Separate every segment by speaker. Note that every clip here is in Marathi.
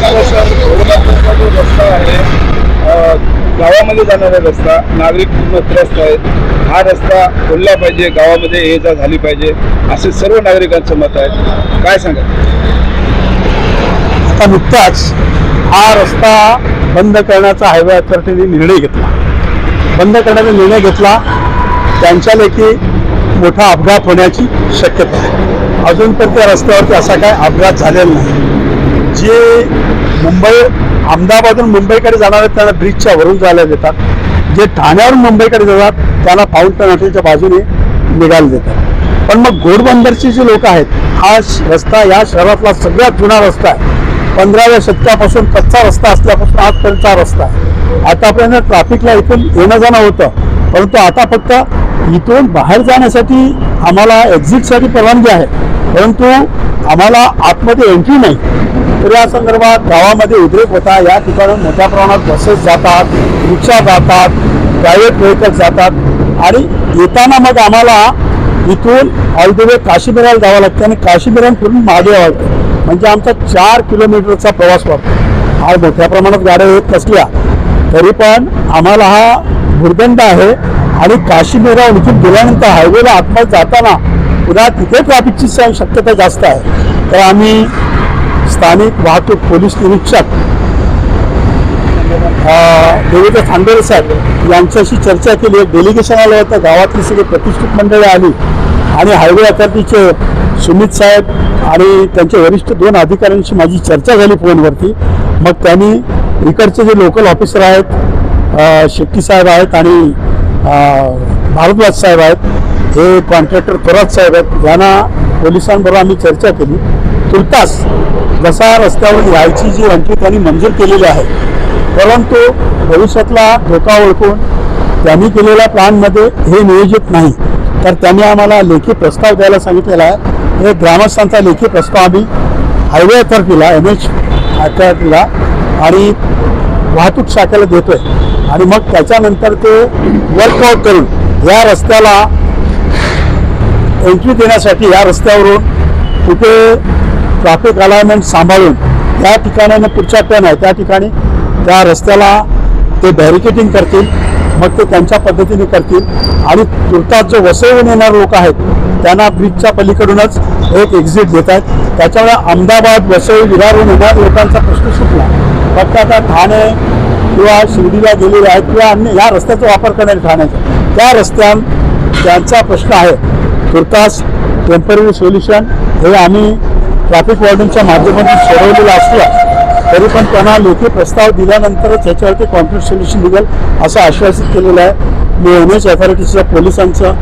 Speaker 1: जो रस्ता आहे गावामध्ये जाणारा रस्ता नागरिक पूर्ण त्रस्त आहेत. हा रस्ता खोलला पाहिजे गावामध्ये ये जा झाली पाहिजे असे सर्व नागरिकांचं मत आहे. काय सांगा?
Speaker 2: आता नुकताच हा रस्ता बंद करण्याचा हायवे अथॉरिटीने निर्णय घेतला. बंद करण्याचा निर्णय घेतला त्यांच्या लेखी मोठा अपघात होण्याची शक्यता आहे. अजून पण त्या रस्त्यावरती असा काय अपघात झालेला नाही. जे मुंबई अहमदाबादहून मुंबईकडे जाणार आहेत त्यांना ब्रिजच्या वरून जायला देतात. जे ठाण्यावरून मुंबईकडे जातात त्यांना फाउंटन हॉटेलच्या बाजूने निघायला देतात. पण मग घोडबंदरचे जे लोक आहेत हा श- रस्ता या शहरातला सगळ्यात जुना रस्ता आहे. पंधराव्या शतकापासून कच्चा रस्ता असल्यापासून आजपर्यंतचा रस्ता आहे. आतापर्यंत ट्रॅफिकला इथून येणं जाणं होतं. परंतु आता फक्त इथून बाहेर जाण्यासाठी आम्हाला एक्झिटसाठी परवानगी आहे. परंतु आम्हाला आतमध्ये एंट्री नाही. तर संदर्भात गावामध्ये उद्रेक होता. या ठिकाणी मोठ्या प्रमाणात बसेस जातात रिक्षा जातात प्रायव्हेट व्हेकल्स जातात. आणि येताना मग आम्हाला इथून ऑल द वे काशीमिराला जावं लागतं आणि काशीमिरान फिरून मागे यावं लागतं. म्हणजे आमचा चार किलोमीटरचा प्रवास पडतो हा मोठ्या प्रमाणात गाड्या येत नसल्या तरी पण आम्हाला हा भुर्दंड आहे. आणि काशीमिरा इथून गेल्यानंतर हायवेला आतमध्ये जाताना पुन्हा तिथे ट्रॅफिकची शक्यता जास्त आहे. तर आम्ही स्थानिक वाहतूक पोलीस निरीक्षक देवेंद्र खांडेरे साहेब यांच्याशी चर्चा केली. एक डेलिगेशन आलं होतं. गावातली सगळी प्रतिष्ठित मंडळी आली. आणि हायवे अथॉरिटीचे सुमित साहेब आणि त्यांचे वरिष्ठ दोन अधिकाऱ्यांशी माझी चर्चा झाली फोनवरती. मग त्यांनी इकडचे जे लोकल ऑफिसर आहेत शेट्टी साहेब आहेत आणि भारद्वाज साहेब आहेत हे कॉन्ट्रॅक्टर थोरात साहेब आहेत. यांना पोलिसांबरोबर आम्ही चर्चा केली. तुर्तास जसा रस्त्यावर यायची जी एंट्री त्यांनी मंजूर केलेली आहे परंतु भविष्यातला धोका ओळखून त्यांनी केलेल्या प्लॅनमध्ये हे नियोजित नाही. तर त्यांनी आम्हाला लेखी प्रस्ताव द्यायला सांगितलेला आहे. हे ग्रामस्थांचा लेखी प्रस्ताव आम्ही हायवे अथॉरिटीला एम एच अथॉरिटीला आणि वाहतूक शाखेला देतोय. आणि मग त्याच्यानंतर ते वर्कआउट करून या रस्त्याला एंट्री देण्यासाठी या रस्त्यावरून कुठे ट्रॅफिक अलायमेंट सांभाळून त्या ठिकाणानं पुढच्या टर्न आहे. त्या ठिकाणी त्या रस्त्याला ते बॅरिकेटिंग करतील मग ते त्यांच्या पद्धतीने करतील. आणि तुर्तात जो वसईहून येणारे लोक आहेत त्यांना ब्रिजच्या पलीकडूनच एक एक्झिट देत आहेत. त्याच्यामुळे अहमदाबाद वसई विरारून येणाऱ्या लोकांचा प्रश्न सुटला. फक्त आता ठाणे किंवा शिर्डीला गेलेले आहेत किंवा अन्य या रस्त्याचा वापर करणारे ठाण्याचा त्या रस्त्यां त्यांचा प्रश्न आहे तुर्तास टेंपररी सोल्युशन हे आम्ही ट्रॅफिक वॉर्डिंगच्या माध्यमातून सोडवलेला असला तरी पण त्यांना लेखी प्रस्ताव दिल्यानंतरच याच्यावरती कॉन्क्रीट सोल्युशन निघेल असं आश्वासित केलेलं आहे. मी एन एच अथॉरिटीच्या पोलिसांचं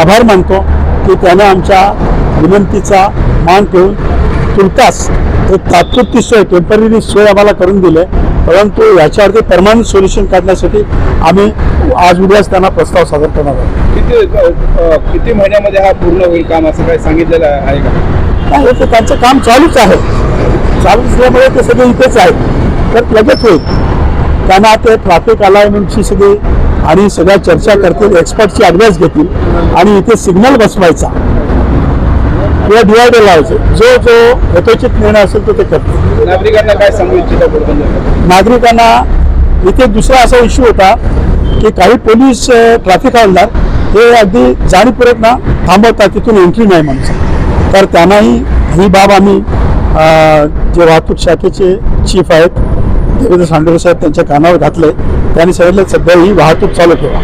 Speaker 2: आभार मानतो की त्यांना आमच्या विनंतीचा मान ठेवून तुर्तास एक तात्पुरती सोय टेंपररी सोय आम्हाला करून दिली आहे. परंतु याच्यावरती परमानंट सोल्युशन काढण्यासाठी आम्ही आज उद्याच त्यांना प्रस्ताव सादर करणार आहोत.
Speaker 1: किती किती महिन्यामध्ये हा पूर्ण होईल काम असं काही सांगितलेलं आहे का?
Speaker 2: नाही ते त्यांचं काम चालूच आहे. चालू असल्यामुळे ते सगळे इथेच आहेत. तर लगेच होईल. त्यांना ते ट्रॅफिक अलाइनमेंटची सगळी आणि सगळ्या चर्चा करतील एक्सपर्टची ॲडवाइस घेतील आणि इथे सिग्नल बसवायचा. किंवा डिवायडर लावायचे जो जो यथोचित निर्णय असेल तो ते करतील.
Speaker 1: नागरिकांना काय सांगू इच्छिता
Speaker 2: नागरिकांना इथे दुसरा असा इश्यू होता की काही पोलीस ट्रॅफिक हवालदार हे अगदी जाणीवपूर्वक ना थांबवतात तिथून एंट्री नाही म्हणून. तर त्यांनाही ही बाब आम्ही जे वाहतूक शाखेचे चीफ आहेत देवेंद्र सांडोरे साहेब त्यांच्या कानावर घातले. त्यांनी सांगितलं सध्या ही वाहतूक चालू ठेवा.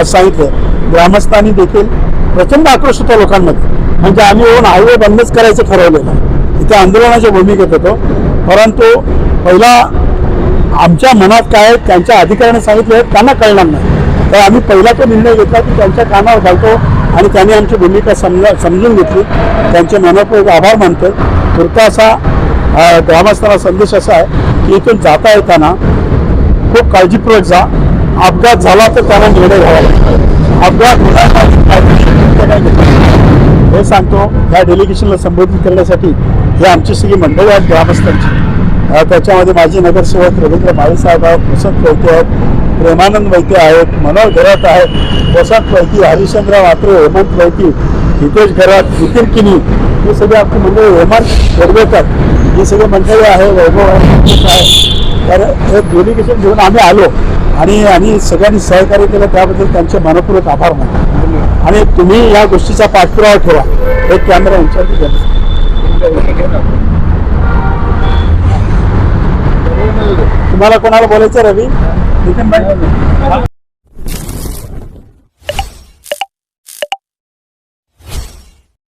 Speaker 2: आज सांगितलं ग्रामस्थांनी देखील प्रचंड आक्रोश होता लोकांमध्ये. म्हणजे आम्ही येऊन हायवे बंदच करायचं ठरवलेलं आहे. इथे आंदोलनाच्या भूमिकेत होतो. परंतु पहिला आमच्या मनात काय त्यांच्या अधिकाऱ्यांनी सांगितलं त्यांना कळणार नाही. तर आम्ही पहिला तो निर्णय घेतला की त्यांच्या कानावर घालतो. आणि त्यांनी आमची भूमिका समजा समजून घेतली. त्यांचे मनपूर्वक आभार मानतो. तुर्ता असा अ, ग्रामस्थांना संदेश असा आहे की इथून जाता येताना खूप काळजीपूर्वक जा. अपघात झाला तर त्यांना निर्णय घ्यावा अपघात होणार हे सांगतो या डेलिगेशनला संबोधित करण्यासाठी हे आमची सगळी मंडळी आहेत ग्रामस्थांची. त्याच्यामध्ये माजी नगरसेवक रवींद्र माळीसाहेब आहेत वसंत आहेत प्रेमानंद वैद्य आहेत मनोहर घरात आहेत वसंत वैद्य हरिश्चंद्र मात्रे हेमंत वैद्य हितेश घरात नितीन किनी हे सगळे आपली मंडळी हेमंत गोडवेकर ही सगळी मंडळी आहे वैभव आहे तर हे डेलिगेशन घेऊन आम्ही आलो आणि आम्ही सगळ्यांनी सहकार्य केलं त्याबद्दल त्यांचे मनपूर्वक आभार मानतो. आणि तुम्ही या गोष्टीचा पाठपुरावा ठेवा. एक कॅमेरा यांच्यावरती तुम्हाला कोणाला बोलायचं रवी? Thử 好